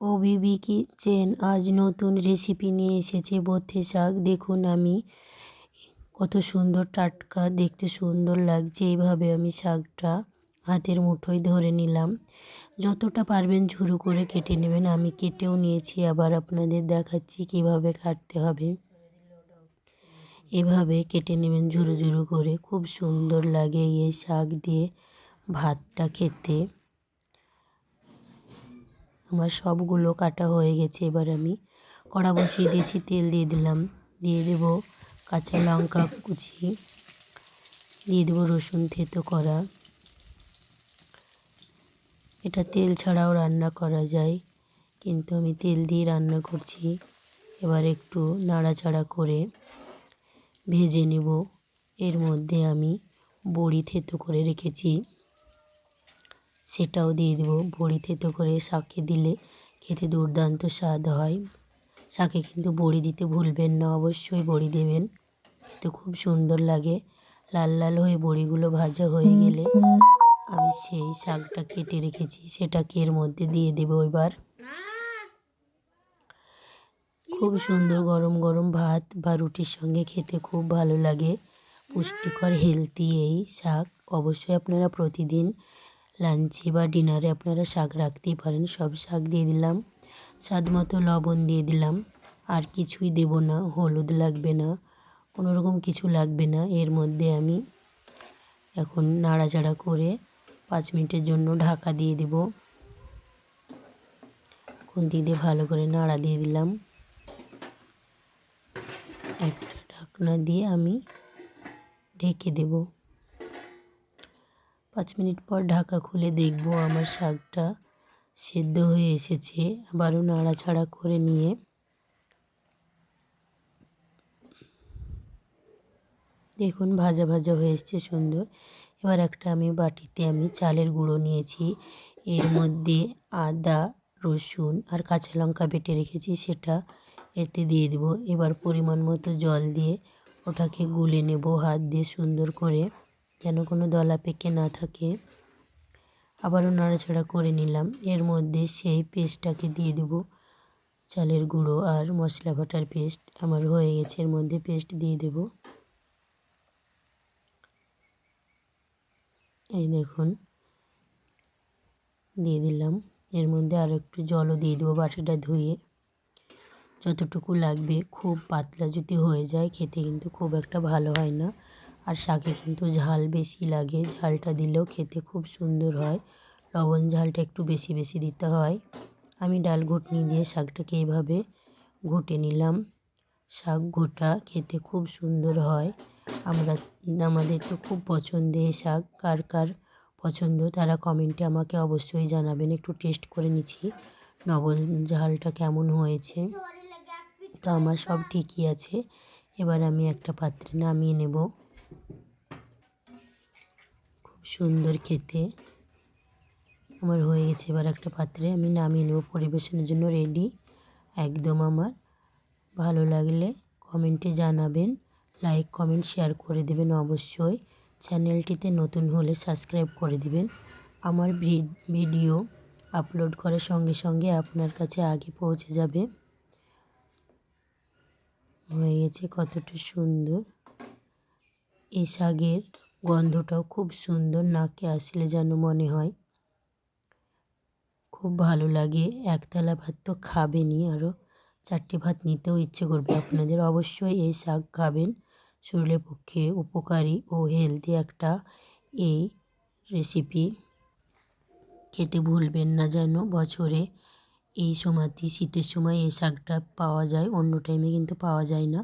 ও বিবি kitchen আজ নতুন recipe নিয়ে এসেছে বথে শাক। দেখুন আমি কত সুন্দর টাটকা, দেখতে সুন্দর লাগছে। এইভাবে আমি শাকটা হাতের মুঠোয় ধরে নিলাম। যতটা পারবেন ঝুরু করে কেটে নেবেন। আমি কেটেও নিয়েছি, আবার আপনাদের দেখাচ্ছি কীভাবে কাটতে হবে। এভাবে কেটে নেবেন ঝুরু ঝুরু করে। খুব সুন্দর লাগে এই শাক দিয়ে ভাতটা খেতে। আমার সবগুলো কাটা হয়ে গেছে, এবার আমি কড়া বসিয়ে দিয়েছি, তেল দিয়ে দিলাম। দিয়ে দেব কাঁচা লঙ্কা কুচি, দিয়ে দেবো রসুন থেতো করা। এটা তেল ছাড়াও রান্না করা যায়, কিন্তু আমি তেল দিয়ে রান্না করছি। এবার একটু নাড়াচাড়া করে ভেজে নেব। এর মধ্যে আমি বড়ি থেতো করে রেখেছি। সেটাও দিয়ে দেবো। বড়ি থেতো করে শাকে দিলে খেতে দুর্দান্ত স্বাদ হয়। শাকে কিন্তু বড়ি দিতে ভুলবেন না, অবশ্যই বড়ি দেবেন। তো খুব সুন্দর লাগে। লাল লাল হয়ে বড়িগুলো ভাজা হয়ে গেলে আমি সেই শাকটা কেটে রেখেছি, সেটাকে এর মধ্যে দিয়ে দেবো এবার। খুব সুন্দর গরম গরম ভাত বা রুটির সঙ্গে খেতে খুব ভালো লাগে। পুষ্টিকর হেলদি এই শাক। অবশ্যই আপনারা প্রতিদিন লাঞ্চে বা ডিনারে আপনারা শাক রাখতেই পারেন। সব শাক দিয়ে দিলাম। স্বাদ মতো লবণ দিয়ে দিলাম। আর কিছুই দেব না, হলুদ লাগবে না, কোনো রকম কিছু লাগবে না। এর মধ্যে আমি এখন নাড়াচাড়া করে পাঁচ মিনিটের জন্য ঢাকা দিয়ে দেব। খুন্তি দিয়ে ভালো করে নাড়া দিয়ে দিলাম। একটা ঢাকনা দিয়ে আমি ঢেকে দেবো। পাঁচ মিনিট পর ঢাকা খুলে দেখব আমার শাকটা সেদ্ধ হয়ে এসেছে। আবারও নাড়াচাড়া করে নিয়ে দেখুন ভাজা ভাজা হয়ে এসছে সুন্দর। এবার একটা আমি বাটিতে আমি চালের গুঁড়ো নিয়েছি। এর মধ্যে আদা, রসুন আর কাঁচা লঙ্কা বেটে রেখেছি, সেটা এতে দিয়ে দেব। এবার পরিমাণ মতো জল দিয়ে ওটাকে গুলে নেব হাত দিয়ে সুন্দর করে। যেন কোনো দলা পেকে না থাকে। আবারও নাড়াচাড়া করে নিলাম। এর মধ্যে সেই পেস্টটাকে দিয়ে দেব, চালের গুঁড়ো আর মশলা বাটার পেস্ট। আমার হয়ে গেছে, এর মধ্যে পেস্ট দিয়ে দেব। এই দেখুন, দিয়ে দিলাম। এর মধ্যে আরও একটু জলও দিয়ে দেবো বাটিটা ধুয়ে। যতটুকু লাগবে, খুব পাতলা যদি হয়ে যায়, খেতে কিন্তু খুব একটা ভালো হয় না। আর শাকে কিন্তু ঝাল বেশি লাগে। ঝালটা দিলেও খেতে খুব সুন্দর হয়। লবণ ঝালটা একটু বেশি বেশি দিতে হয়। আমি ডাল ঘুটনি দিয়ে শাকটাকে এইভাবে ঘুটে নিলাম। শাক ঘোটা খেতে খুব সুন্দর হয়। আমরা, আমাদের তো খুব পছন্দের শাক। কার কার পছন্দ তারা কমেন্টে আমাকে অবশ্যই জানাবেন। একটু টেস্ট করে নিচ্ছি লবণ ঝালটা কেমন হয়েছে। তো আমার সব ঠিকই আছে। এবার আমি একটা পাত্রে নামিয়ে নেব। সুন্দর খেতে। আমার হয়ে গেছে এবার একটা পাত্রে। আমি নামিয়ে নেব পরিবেশনের জন্য রেডি একদম আমার। ভালো লাগলে কমেন্টে জানাবেন। লাইক কমেন্ট শেয়ার করে দেবেন অবশ্যই। চ্যানেলটিতে নতুন হলে সাবস্ক্রাইব করে দিবেন। আমার ভিডিও আপলোড করার সঙ্গে সঙ্গে আপনার কাছে আগে পৌঁছে যাবে। হয়ে গেছে কতটা সুন্দর। এই শাকের গন্ধটাও খুব সুন্দর, নাকে আসলে যেন মনে হয়। খুব ভালো লাগে, একতলা ভাত তো খাবেনই আরও চারটে ভাত নিতেও ইচ্ছে করবে আপনাদের। অবশ্যই এই শাক খাবেন, শরীরের পক্ষে উপকারী ও হেলদি একটা এই রেসিপি খেতে ভুলবেন না যেন, বছরে এই সময়টি শীতের সময় এই শাকটা পাওয়া যায়, অন্য টাইমে কিন্তু পাওয়া যায় না।